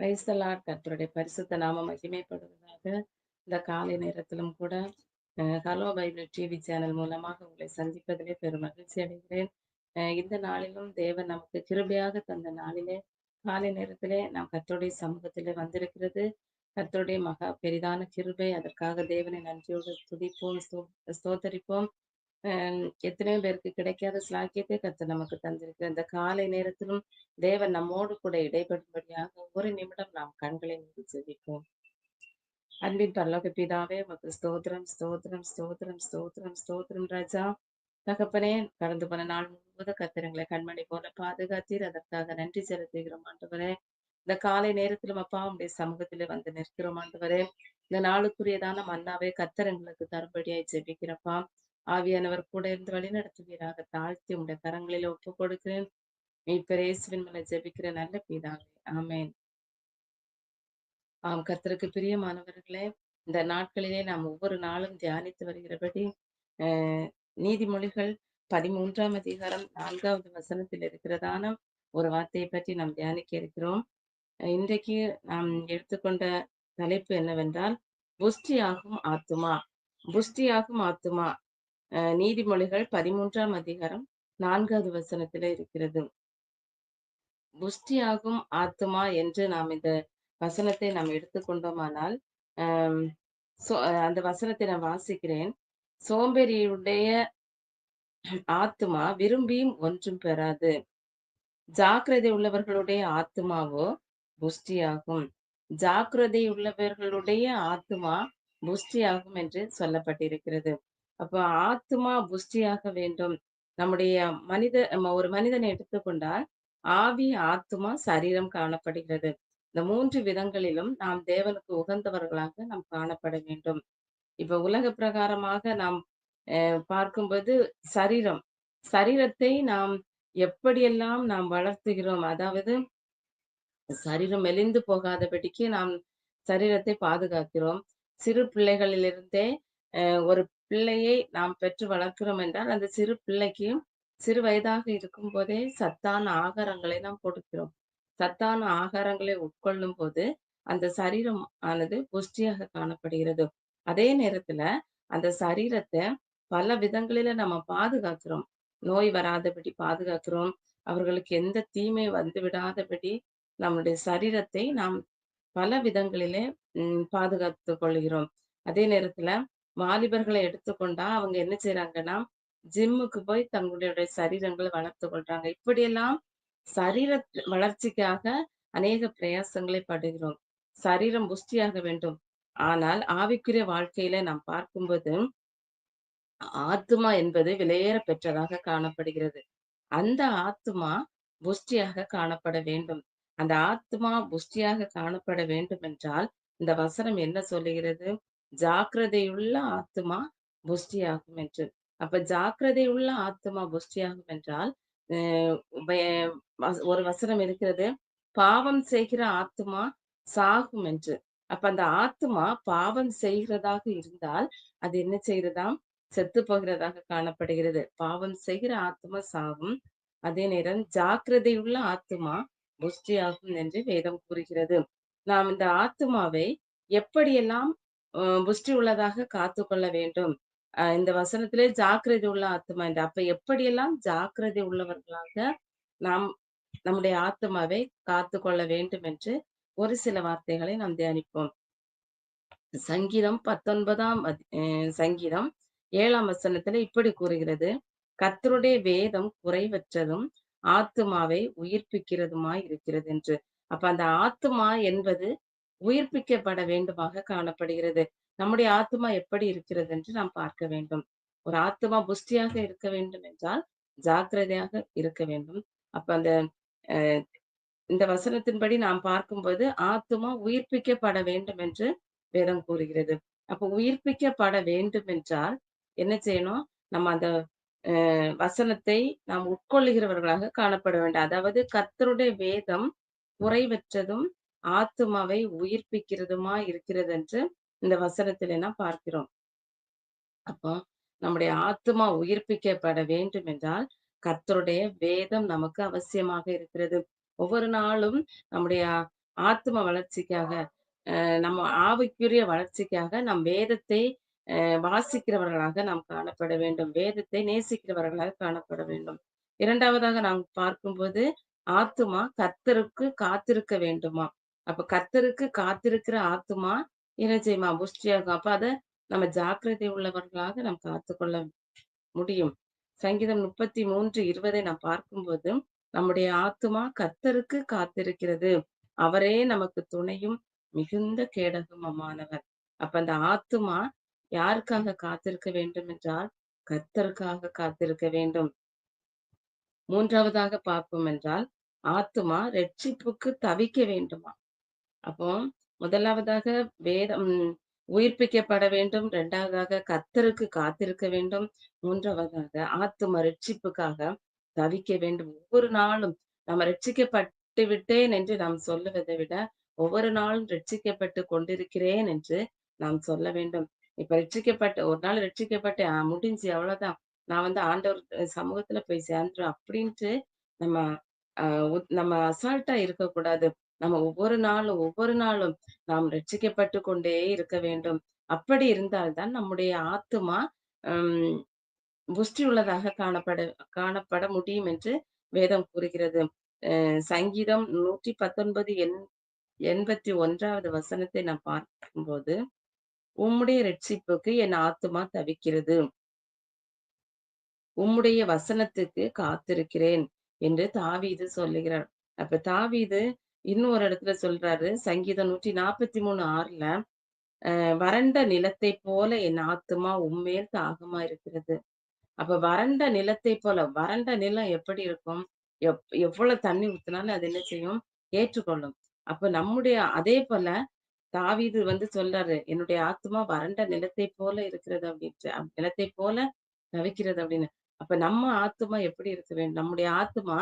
Price கத்தருடைய பரிசுத்த நாம மகிமைப்படுவதாக இந்த காலை நேரத்திலும் கூட ஹலோ பைபிள் டிவி சேனல் மூலமாக உங்களை சந்திப்பதிலே பெரும் மகிழ்ச்சி அடைகிறேன். அஹ், இந்த நாளிலும் தேவன் நமக்கு கிருபையாக தந்த நாளிலே காலை நேரத்திலே நாம் கத்தருடைய சமூகத்திலே வந்திருக்கிறது. கத்தருடைய மகா பெரிதான கிருபை அதற்காக தேவனை நன்றியோடு துதிப்போம் ஸ்தோத்தரிப்போம். எத்தனையோ பேருக்கு கிடைக்காத ஸ்லாக்கியத்தை கத்து நமக்கு தந்திருக்கு. இந்த காலை நேரத்திலும் தேவன் நம்மோடு கூட இடைபடும்படியாக ஒரு நிமிடம் நாம் கண்களை மூடி ஜெபிப்போம். அன்பின் பல்லக பிதாவே உமக்கு ஸ்தோத்திரம் ஸ்தோத்திரம் ஸ்தோத்திரம் ஸ்தோத்திரம் ஸ்தோத்திரம் ராஜா. தகப்பனே கடந்து போன நாள் முழுவதும் கத்திரங்களை கண்மணி போல பாதுகாத்தீர். அதற்காக நன்றி செலுத்துகிறோம் ஆண்டவரே. இந்த காலை நேரத்திலும் அப்பா உடைய சமூகத்திலே வந்து நிற்கிறோம் ஆண்டவரே. இந்த நாளுக்குரியதான மன்னாவே கத்தரங்களுக்கு தரும்படியாய் ஜெபிக்கிறப்பா ஆவியானவர் கூட இருந்து வழி நடத்துவீராக. தாழ்த்தி உடைய கரங்களில் ஒப்பு கொடுக்கிறேன். மீட்பரேசுவின் மேல ஜெபிக்கிற நல்ல பீதாவே. ஆமேன். ஆம் கர்த்தருக்கு பிரியமானவர்களே இந்த நாட்களிலே நாம் ஒவ்வொரு நாளும் தியானித்து வருகிறபடி அஹ், நீதிமொழிகள் பதிமூன்றாம் அதிகாரம் நான்காவது வசனத்தில் இருக்கிறதான ஒரு வார்த்தையை பற்றி நாம் தியானிக்க இருக்கிறோம். இன்றைக்கு நாம் எடுத்துக்கொண்ட தலைப்பு என்னவென்றால் புஷ்டியாகும் ஆத்துமா. புஷ்டியாகும் ஆத்துமா. நீதிமொழிகள் பதிமூன்றாம் அதிகாரம் நான்காவது வசனத்துல இருக்கிறது. புஷ்டியாகும் ஆத்துமா என்று நாம் இந்த வசனத்தை நாம் எடுத்துக்கொண்டோமானால் ஆஹ் சோ- அந்த வசனத்தை நான் வாசிக்கிறேன். சோம்பேறியுடைய ஆத்துமா விரும்பியும் ஒன்றும் பெறாது. ஜாக்கிரதை உள்ளவர்களுடைய ஆத்துமாவோ புஷ்டியாகும். ஜாக்கிரதை உள்ளவர்களுடைய ஆத்துமா புஷ்டியாகும் என்று சொல்லப்பட்டிருக்கிறது. அப்போ ஆத்துமா புஷ்டியாக வேண்டும். நம்முடைய மனித நம்ம ஒரு மனிதனை எடுத்துக்கொண்டால் ஆவி ஆத்துமா சரீரம் காணப்படுகிறது. இந்த மூன்று விதங்களிலும் நாம் தேவனுக்கு உகந்தவர்களாக நாம் காணப்பட வேண்டும். இப்ப உலக பிரகாரமாக நாம் அஹ், பார்க்கும்போது சரீரம். சரீரத்தை நாம் எப்படியெல்லாம் நாம் வளர்த்துகிறோம்? அதாவது சரீரம் மெலிந்து போகாதபடிக்கு நாம் சரீரத்தை பாதுகாக்கிறோம். சிறு பிள்ளைகளிலிருந்தே அஹ், ஒரு பிள்ளையை நாம் பெற்று வளர்க்கிறோம் என்றால் அந்த சிறு பிள்ளைக்கு சிறு வயதாக இருக்கும் போதே சத்தான ஆகாரங்களை நாம் கொடுக்கிறோம். சத்தான ஆகாரங்களை உட்கொள்ளும் போது அந்த சரீரம் ஆனது புஷ்டியாக காணப்படுகிறது. அதே நேரத்துல அந்த சரீரத்தை பல விதங்களில நம்ம பாதுகாக்கிறோம். நோய் வராதபடி பாதுகாக்கிறோம். அவர்களுக்கு எந்த தீமை வந்து விடாதபடி நம்முடைய சரீரத்தை நாம் பல விதங்களிலே உம் பாதுகாத்து கொள்கிறோம். அதே நேரத்துல வாலிபர்களை எடுத்துக்கொண்டா அவங்க என்ன செய்யறாங்கன்னா ஜிம்முக்கு போய் தங்களுடைய சரீரங்களை வளர்த்து கொள்றாங்க. இப்படியெல்லாம் சரீர வளர்ச்சிக்காக அநேக பிரயாசங்களை படுகிறோம். சரீரம் புஷ்டியாக வேண்டும். ஆனால் ஆவிக்குரிய வாழ்க்கையில நாம் பார்க்கும்போது ஆத்மா என்பது விலையேற பெற்றதாக காணப்படுகிறது. அந்த ஆத்மா புஷ்டியாக காணப்பட வேண்டும். அந்த ஆத்மா புஷ்டியாக காணப்பட வேண்டும் என்றால் இந்த வசனம் என்ன சொல்லுகிறது? ஜாக்கிரதையுள்ள ஆத்மா புஷ்டியாகும் என்று. அப்ப ஜாக்கிரதையுள்ள ஆத்துமா புஷ்டியாகும் என்றால் ஒரு வசனம் இருக்கிறது. பாவம் செய்கிற ஆத்துமா சாகும் என்று. அப்ப அந்த ஆத்மா பாவம் செய்கிறதாக இருந்தால் அது என்ன செய்கிறதாம்? செத்து போகிறதாக காணப்படுகிறது. பாவம் செய்கிற ஆத்மா சாகும். அதே நேரம் ஜாக்கிரதையுள்ள ஆத்துமா புஷ்டியாகும் என்று வேதம் கூறுகிறது. நாம் இந்த ஆத்துமாவை எப்படியெல்லாம் புஷ்டி உள்ளதாக காத்து கொள்ள வேண்டும். இந்த வசனத்திலே ஜாக்கிரதை உள்ள ஆத்துமா என்று. அப்ப எப்படியெல்லாம் ஜாக்கிரதை உள்ளவர்களாக நாம் நம்முடைய ஆத்துமாவை காத்து கொள்ள வேண்டும் என்று ஒரு சில வார்த்தைகளை நாம் தியானிப்போம். சங்கீதம் பத்தொன்பதாம் சங்கீதம் ஏழாம் வசனத்துல இப்படி கூறுகிறது. கத்தருடைய வேதம் குறைவற்றதும் ஆத்துமாவை உயிர்ப்பிக்கிறதுமாய் இருக்கிறது என்று. அப்ப அந்த ஆத்துமா என்பது உயிர்ப்பிக்கப்பட வேண்டுமாக காணப்படுகிறது. நம்முடைய ஆத்துமா எப்படி இருக்கிறது என்று நாம் பார்க்க வேண்டும். ஒரு ஆத்துமா புஷ்டியாக இருக்க வேண்டும் என்றால் ஜாக்கிரதையாக இருக்க வேண்டும். அப்ப அந்த அஹ், இந்த வசனத்தின்படி நாம் பார்க்கும்போது ஆத்துமா உயிர்ப்பிக்கப்பட வேண்டும் என்று வேதம் கூறுகிறது. அப்ப உயிர்ப்பிக்கப்பட வேண்டும் என்றால் என்ன செய்யணும்? நம்ம அந்த அஹ், வசனத்தை நாம் உட்கொள்ளுகிறவர்களாக காணப்பட வேண்டும். அதாவது கர்த்தருடைய வேதம் குறைவற்றதும் ஆத்துமாவை உயிர்ப்பிக்கிறதுமா இருக்கிறது என்று இந்த வசனத்துல நாம் பார்க்கிறோம். அப்போ நம்முடைய ஆத்துமா உயிர்ப்பிக்கப்பட வேண்டும் என்றால் கர்த்தருடைய வேதம் நமக்கு அவசியமாக இருக்கிறது. ஒவ்வொரு நாளும் நம்முடைய ஆத்ம வளர்ச்சிக்காக நம்ம ஆவிக்குரிய வளர்ச்சிக்காக நம் வேதத்தை வாசிக்கிறவர்களாக நாம் காணப்பட வேண்டும். வேதத்தை நேசிக்கிறவர்களாக காணப்பட வேண்டும். இரண்டாவதாக நாம் பார்க்கும்போது ஆத்துமா கத்தருக்கு காத்திருக்க வேண்டுமா? அப்ப கத்தருக்கு காத்திருக்கிற ஆத்துமா என்ன செய்யுமா புஷ்டியாகும் அப்ப அதை நம்ம ஜாக்கிரதை உள்ளவர்களாக நாம் காத்துக்கொள்ள முடியும். சங்கீதம் முப்பத்தி மூன்று இருபதை நாம் பார்க்கும்போது நம்முடைய ஆத்துமா கத்தருக்கு காத்திருக்கிறது. அவரே நமக்கு துணையும் மிகுந்த கேடகமானவர் அப்ப அந்த ஆத்துமா யாருக்காக காத்திருக்க வேண்டும் என்றால் கத்தருக்காக காத்திருக்க வேண்டும். மூன்றாவதாக பார்ப்போம் என்றால் ஆத்துமா ரட்சிப்புக்கு தவிக்க வேண்டுமா? அப்போ முதலாவதாக வேதம் உயிர்ப்பிக்கப்பட வேண்டும். இரண்டாவதாக கத்தருக்கு காத்திருக்க வேண்டும். மூன்றாவதாக ஆத்தும ரட்சிப்புக்காக தவிக்க வேண்டும். ஒவ்வொரு நாளும் நம்ம ரட்சிக்கப்பட்டு விட்டேன் என்று நாம் சொல்லுவதை விட ஒவ்வொரு நாளும் ரட்சிக்கப்பட்டு கொண்டிருக்கிறேன் என்று நாம் சொல்ல வேண்டும். இப்ப ரட்சிக்கப்பட்ட ஒரு நாள் ரட்சிக்கப்பட்டு முடிஞ்சு அவ்வளவுதான். நான் வந்து ஆண்டவர் சமூகத்துல போய் சேர்ந்துடும் அப்படின்ட்டு நம்ம நம்ம அசால்ட்டா இருக்கக்கூடாது. நம்ம ஒவ்வொரு நாளும் ஒவ்வொரு நாளும் நாம் ரட்சிக்கப்பட்டு கொண்டே இருக்க வேண்டும். அப்படி இருந்தால்தான் நம்முடைய ஆத்துமா உம் புஷ்டி உள்ளதாக காணப்பட காணப்பட முடியும் என்று வேதம் கூறுகிறது. சங்கீதம் நூற்றி பத்தொன்பது எண் எண்பத்தி ஒன்றாவது வசனத்தை நான் பார்க்கும்போது உம்முடைய ரட்சிப்புக்கு என் ஆத்துமா தவிக்கிறது. உம்முடைய வசனத்துக்கு காத்திருக்கிறேன் என்று தாவீது சொல்லுகிறார். அப்ப தாவீது இன்னொரு இடத்துல சொல்றாரு சங்கீதம் நூற்றி நாற்பத்தி மூணு ஆறுல வறண்ட நிலத்தை போல என் ஆத்துமா உண்மையில் தாகமா இருக்கிறது. அப்ப வறண்ட நிலத்தை போல வறண்ட நிலம் எப்படி இருக்கும்? எப் எவ்வளவு தண்ணி ஊத்தினாலும் அது என்ன செய்யும்? ஏற்றுக்கொள்ளும். அப்ப நம்முடைய அதே போல தாவிது வந்து சொல்றாரு என்னுடைய ஆத்மா வறண்ட நிலத்தை போல இருக்கிறது அப்படின்ட்டு நிலத்தை போல தவிக்கிறது அப்படின்னு. அப்ப நம்ம ஆத்மா எப்படி இருக்க வேண்டும்? நம்முடைய ஆத்மா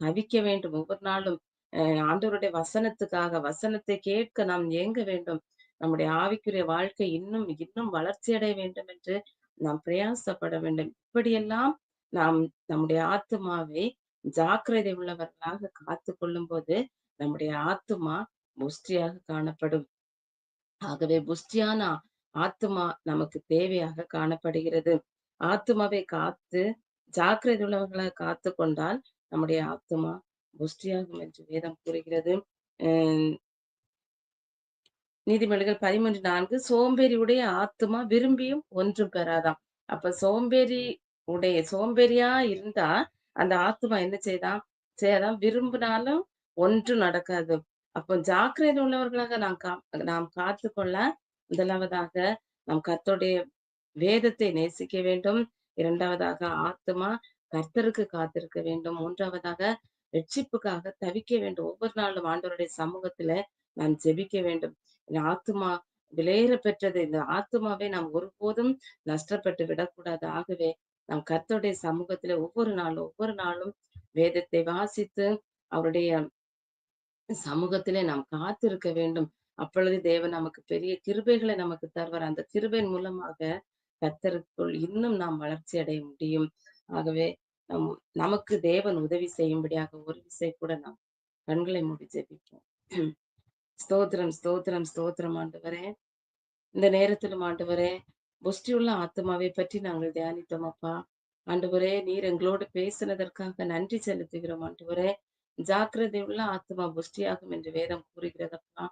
தவிக்க வேண்டும் ஒவ்வொரு நாளும். ஆண்டவருடைய வசனத்துக்காக வசனத்தை கேட்க நாம் ஏங்க வேண்டும். நம்முடைய ஆவிக்குரிய வாழ்க்கை இன்னும் இன்னும் வளர்ச்சி அடைய வேண்டும் என்று நாம் பிரயாசப்பட வேண்டும். இப்படியெல்லாம் நாம் நம்முடைய ஆத்மாவை ஜாக்கிரதை உள்ளவர்களாக காத்து கொள்ளும் போது நம்முடைய ஆத்மா புஷ்டியாக காணப்படும். ஆகவே புஷ்டியான ஆத்மா நமக்கு தேவையாக காணப்படுகிறது. ஆத்மாவை காத்து ஜாக்கிரதை உள்ளவர்களாக காத்து கொண்டால் நம்முடைய ஆத்மா புஷ்டியாகும் என்று வேதம் கூறுகிறது. நீதிமன்றங்கள் பதிமூன்று நான்கு சோம்பேறியுடைய ஆத்மா விரும்பியும் ஒன்றும் பெறாதாம். அப்ப சோம்பேறி உடைய சோம்பேறியா இருந்தா அந்த ஆத்மா என்ன செய்தான் செய்யாதான் விரும்பினாலும் ஒன்றும் நடக்காது. அப்போ ஜாக்கிரதை உள்ளவர்களாக நாம் கா நாம் காத்து கொள்ள முதலாவதாக நம் கர்த்தருடைய வேதத்தை நேசிக்க வேண்டும். இரண்டாவதாக ஆத்மா கர்த்தருக்கு காத்திருக்க வேண்டும். மூன்றாவதாக ரட்சிப்புக்காக தவிக்க வேண்டும். ஒவ்வொரு நாளும் ஆண்டவருடைய சமூகத்துல நாம் ஜெபிக்க வேண்டும். ஆத்மா விளையற பெற்றது. இந்த ஆத்மாவை நாம் ஒருபோதும் நஷ்டப்பட்டு விடக்கூடாது. ஆகவே நாம் கர்த்தருடைய சமூகத்துல ஒவ்வொரு நாளும் ஒவ்வொரு நாளும் வேதத்தை வாசித்து அவருடைய சமூகத்திலே நாம் காத்திருக்க வேண்டும். அப்பொழுது தேவன் நமக்கு பெரிய கிருபைகளை நமக்கு தருவார். அந்த கிருபையின் மூலமாக கத்தருக்குள் இன்னும் நாம் வளர்ச்சி அடைய முடியும். ஆகவே நம் நமக்கு தேவன் உதவி செய்யும்படியாக ஒரு விசை கூட நாம் கண்களை மூடி ஜெபிப்போம். ஸ்தோத்திரம் ஸ்தோத்திரம் ஸ்தோத்திரம் ஆண்டவரே. இந்த நேரத்திலும் ஆண்டவரே புஷ்டியுள்ள ஆத்மாவை பற்றி நாங்கள் தியானித்தோம் அப்பா. ஆண்டவரே நீர் எங்களோடு பேசினதற்காக நன்றி செலுத்துகிறோம் ஆண்டவரே. ஜாக்கிரதை உள்ள ஆத்மா புஷ்டியாகும் என்று வேதம் கூறுகிறதப்பா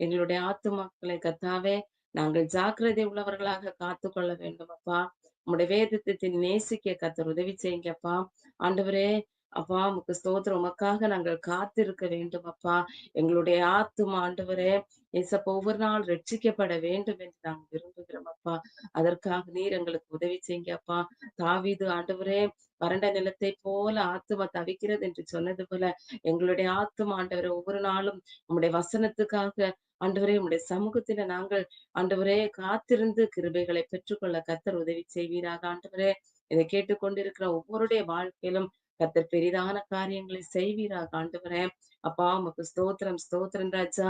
எங்களுடைய ஆத்மாக்களை கத்தாவே நாங்கள் ஜாக்கிரதை உள்ளவர்களாக காத்து கொள்ள வேண்டும் அப்பா. உங்களுடைய வேதத்தை நேசிக்க கத்தர் உதவி செய்யுங்கப்பா. ஆண்டவரே அப்பா உமக்கு ஸ்தோத்திரம். உமக்காக நாங்கள் காத்திருக்க வேண்டும் அப்பா. எங்களுடைய ஆத்தும் ஆண்டவரே ஏசப்பா ஒவ்வொரு நாள் ரட்சிக்கப்பட வேண்டும் என்று நாங்கள் விரும்புகிறோம் அப்பா. அதற்காக நீர் எங்களுக்கு உதவி செய்யுங்க அப்பா. தாவிது ஆண்டவரே வறண்ட நிலத்தை போல ஆத்துமா தவிக்கிறது என்று சொன்னது போல எங்களுடைய ஆத்தும் ஆண்டவரை ஒவ்வொரு நாளும் உங்களுடைய வசனத்துக்காக ஆண்டவரே உங்களுடைய சமூகத்தில நாங்கள் ஆண்டவரே காத்திருந்து கிருபைகளை பெற்றுக்கொள்ள கத்தர் உதவி செய்வீராக ஆண்டவரே. இதை கேட்டுக்கொண்டிருக்கிற ஒவ்வொருடைய வாழ்க்கையிலும் கத்தர் பெரிதான காரியங்களை செய்வீராக ஆண்டவரே. அப்பா உமக்கு ஸ்தோத்திரம் ஸ்தோத்திரம் ராஜா.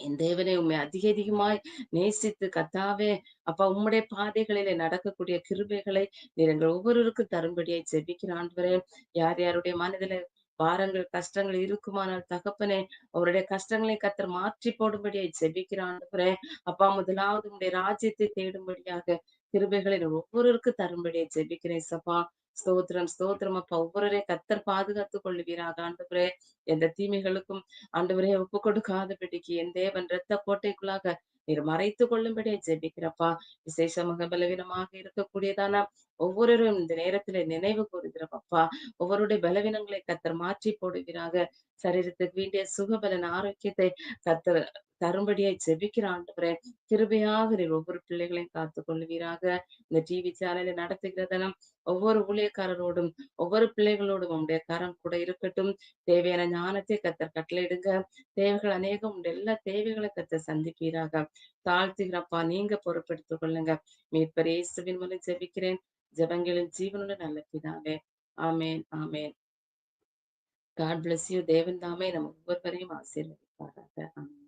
என் தேவனை உண்மை அதிக அதிகமாய் நேசித்து கத்தாவே. அப்பா உம்முடைய பாதைகளிலே நடக்கக்கூடிய கிருபைகளை நீர் எங்கள் ஒவ்வொருவருக்கும் தரும்படியை ஜெபிக்கிற யார் யாருடைய மனதில பாரங்கள் கஷ்டங்கள் இருக்குமானால் தகப்பனே அவருடைய கஷ்டங்களை கத்தர் மாற்றி போடும்படியை ஜெபிக்கிறான் அப்பா முதலாவது உடைய ராஜ்யத்தை தேடும்படியாக கிருபைகளை ஒவ்வொருவருக்கும் தரும்படியை ஜெபிக்கிறேன் சப்பா. ஸ்தோத்திரம் ஸ்தோத்திரம். அப்பா ஒவ்வொருவரே கத்தர் பாதுகாத்துக் கொள்ளுவீராக ஆண்டவரே எந்த தீமைகளுக்கும் ஆண்டவரே ஒப்பு கொடுக்காதபடிக்கு என் தேவன் ரத்த கோட்டைக்குள்ளாக நீர் மறைத்து கொள்ளும்படியே ஜெபிக்கிறப்பா. விசேஷமாக பலவீனமாக இருக்கக்கூடியதான ஒவ்வொருவரும் இந்த நேரத்துல நினைவு கூறுகிறப்பா ஒவ்வொருடைய பலவீனங்களை கத்தர் மாற்றி போடுகிறாக சரீரத்துக்கு வேண்டிய சுகபலன் ஆரோக்கியத்தை கத்தர் தரும்படியாய் ஜெபிக்கிற ஆண்டவரே கிருபையாக நீர் ஒவ்வொரு பிள்ளைகளையும் காத்துக் கொள்வீராக. இந்த டிவி சேனலை நடத்துகிறதெல்லாம் ஒவ்வொரு ஊழியக்காரரோடும் ஒவ்வொரு பிள்ளைகளோடும் உங்களுடைய கரம் கூட இருக்கட்டும். தேவையான ஞானத்தை கத்தர் கட்டளையிடுங்க. தேவைகள் அநேகம் உடைய எல்லா தேவைகளை கத்தர் சந்திப்பீராக. தாழ்த்துகிறப்பா. நீங்க பொறுப்பெடுத்துக் கொள்ளுங்க. மீட்பர் இயேசுவின் மூலம் ஜெபிக்கிறேன். ஜெபங்களின் ஜீவனுள்ள நல்ல பிதாவே. ஆமேன் ஆமேன். காட் பிளஸ் யூ தேவன் தாமே நம்ம ஒவ்வொருவரையும் ஆசீர்வதிப்பாராக. ஆமேன்.